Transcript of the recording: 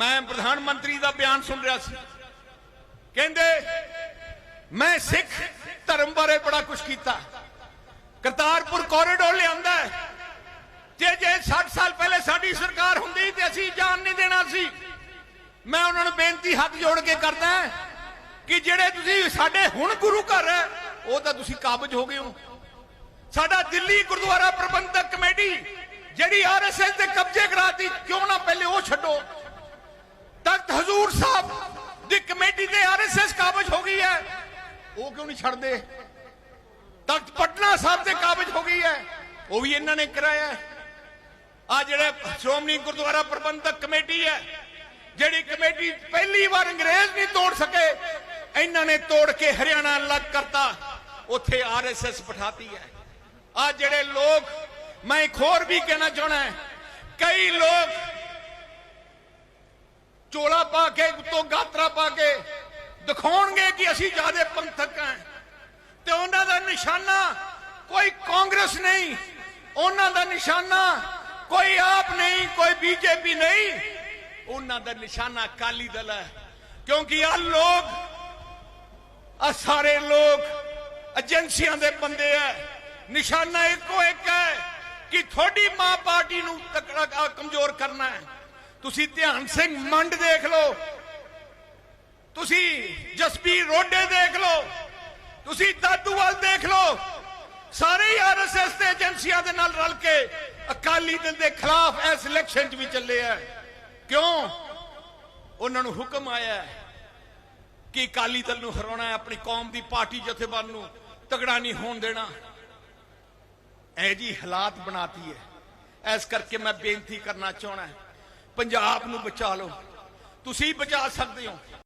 ਮੈਂ ਪ੍ਰਧਾਨ ਮੰਤਰੀ ਦਾ ਬਿਆਨ ਸੁਣ ਰਿਹਾ ਸੀ। ਕਹਿੰਦੇ, ਮੈਂ ਸਿੱਖ ਧਰਮ ਬਾਰੇ ਬੜਾ ਕੁਝ ਕੀਤਾ। ਕਰਤਾਰਪੁਰ ਕੋਰੀਡੋਰ ਲਿਆਂਦਾ ਹੈ। ਜੇ ਜੇ 60 ਸਾਲ ਪਹਿਲੇ ਸਾਡੀ ਸਰਕਾਰ ਹੁੰਦੀ ਤੇ ਅਸੀਂ ਜਾਣ ਨਹੀਂ ਦੇਣਾ ਸੀ। ਮੈਂ ਉਹਨਾਂ ਨੂੰ ਬੇਨਤੀ ਹੱਥ ਜੋੜ ਕੇ ਕਰਦਾ ਕਿ ਜਿਹੜੇ ਤੁਸੀਂ ਸਾਡੇ ਹੁਣ ਗੁਰੂ ਘਰ ਹੈ, ਉਹ ਤਾਂ ਤੁਸੀਂ ਕਾਬਜ ਹੋ ਗਏ ਹੋ। ਸਾਡਾ ਦਿੱਲੀ ਗੁਰਦੁਆਰਾ ਪ੍ਰਬੰਧਕ ਕਮੇਟੀ ਜਿਹੜੀ ਆਰਐਸਐਸ ਦੇ ਕਬਜ਼ੇ ਕਰਾਤੀ, ਕਿਉਂ ਨਾ ਪਹਿਲੇ ਉਹ ਛੱਡੋ ਤਖਤ ਹਜ਼ੂਰ ਸਾਹਿਬ ਦੀ ਕਮੇਟੀ ਤੇ ਆਰਐਸਐਸ ਕਾਬਜ ਹੋ ਗਈ ਹੈ। ਉਹ ਕਿਉਂ ਨਹੀਂ ਛੱਡਦੇ? ਤਖਤ ਪਟਨਾ ਸਾਹਿਬ ਤੇ ਕਾਬਜ ਹੋ ਗਈ ਹੈ। ਉਹ ਵੀ ਇਹਨਾਂ ਨੇ ਕਰਾਇਆ ਆ ਜਿਹੜੇ ਸ਼੍ਰੋਮਣੀ ਗੁਰਦੁਆਰਾ ਪ੍ਰਬੰਧਕ ਕਮੇਟੀ ਹੈ, ਜਿਹੜੀ ਕਮੇਟੀ ਪਹਿਲੀ ਵਾਰ ਅੰਗਰੇਜ਼ ਨਹੀਂ ਤੋੜ ਸਕੇ, ਇਹਨਾਂ ਨੇ ਤੋੜ ਕੇ ਹਰਿਆਣਾ ਅਲੱਗ ਕਰਤਾ। ਉੱਥੇ ਆਰਐਸਐਸ ਬਿਠਾਤੀ ਹੈ। ਆ ਜਿਹੜੇ ਲੋਕ, ਮੈਂ ਇੱਕ ਹੋਰ ਵੀ ਕਹਿਣਾ ਚਾਹਣਾ ਕਈ ਲੋਕ ਚੋਲਾ ਪਾ ਕੇ ਉੱਤੋਂ ਪਾ ਕੇ ਦਿਖਾਉਣਗੇ ਕਿ ਅਸੀਂ ਜਿਆਦੇ ਪੰਥਕ ਹਾਂ। ਤੇ ਉਹਨਾਂ ਦਾ ਨਿਸ਼ਾਨਾ ਕੋਈ ਕਾਂਗਰਸ ਨਹੀਂ। ਉਹਨਾਂ ਦਾ ਨਿਸ਼ਾਨਾ ਕੋਈ ਆਪ ਨਹੀਂ, ਕੋਈ ਬੀਜੇਪੀ ਨਹੀਂ। ਉਹਨਾਂ ਦਾ ਨਿਸ਼ਾਨਾ ਅਕਾਲੀ ਦਲ ਹੈ। ਕਿਉਂਕਿ ਆ ਲੋਕ ਆ ਸਾਰੇ ਲੋਕ ਏਜੰਸੀਆਂ ਦੇ ਬੰਦੇ ਐ ਨਿਸ਼ਾਨਾ ਇੱਕੋ ਇੱਕ ਹੈ ਕਿ ਤੁਹਾਡੀ ਮਾਂ ਪਾਰਟੀ ਨੂੰ ਤਕੜਾ ਕਮਜ਼ੋਰ ਕਰਨਾ ਹੈ। ਤੁਸੀਂ ਧਿਆਨ ਸਿੰਘ ਮੰਡ ਦੇਖ ਲਓ। ਤੁਸੀਂ ਜਸਪੀਰ ਰੋਡੇ ਦੇਖ ਲਓ, ਤੁਸੀਂ ਦਾਦੂਵਾਲ ਦੇਖ ਲਓ, ਸਾਰੇ ਆਰਐਸਐਸ ਤੇ ਏਜੰਸੀਆਂ ਦੇ ਨਾਲ ਰਲ ਕੇ ਅਕਾਲੀ ਦਲ ਦੇ ਖਿਲਾਫ ਇਸ ਇਲੈਕਸ਼ਨ 'ਚ ਵੀ ਚੱਲੇ ਆ। ਕਿਉਂ? ਉਹਨਾਂ ਨੂੰ ਹੁਕਮ ਆਇਆ ਹੈ ਕਿ ਅਕਾਲੀ ਦਲ ਨੂੰ ਹਰਾਉਣਾ ਹੈ, ਆਪਣੀ ਕੌਮ ਦੀ ਪਾਰਟੀ ਜਥੇਬੰਦ ਨੂੰ ਤਗੜਾ ਨਹੀਂ ਹੋਣ ਦੇਣਾ। ਐ ਜੀ ਹਾਲਾਤ ਬਣਾਤੀ ਹੈ। ਇਸ ਕਰਕੇ ਮੈਂ ਬੇਨਤੀ ਕਰਨਾ ਚਾਹਣਾ ਪੰਜਾਬ ਨੂੰ ਬਚਾ ਲਓ। ਤੁਸੀਂ ਬਚਾ ਸਕਦੇ ਹੋ।